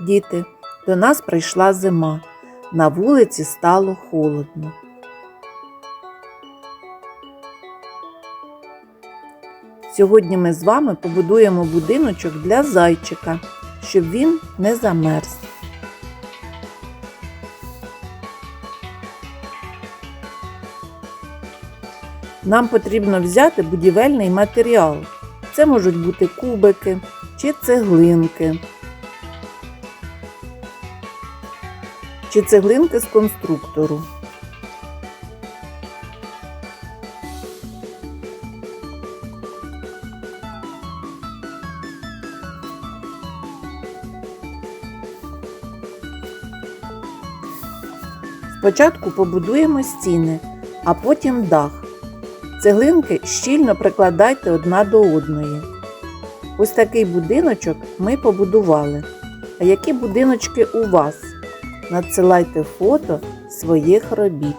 Діти, до нас прийшла зима. На вулиці стало холодно. Сьогодні ми з вами побудуємо будиночок для зайчика, щоб він не замерз. Нам потрібно взяти будівельний матеріал. Це можуть бути кубики чи цеглинки. Чи цеглинки з конструктору. Спочатку побудуємо стіни, а потім дах. Цеглинки щільно прикладайте одна до одної. Ось такий будиночок ми побудували. А які будиночки у вас? Надсилайте фото своїх робіт.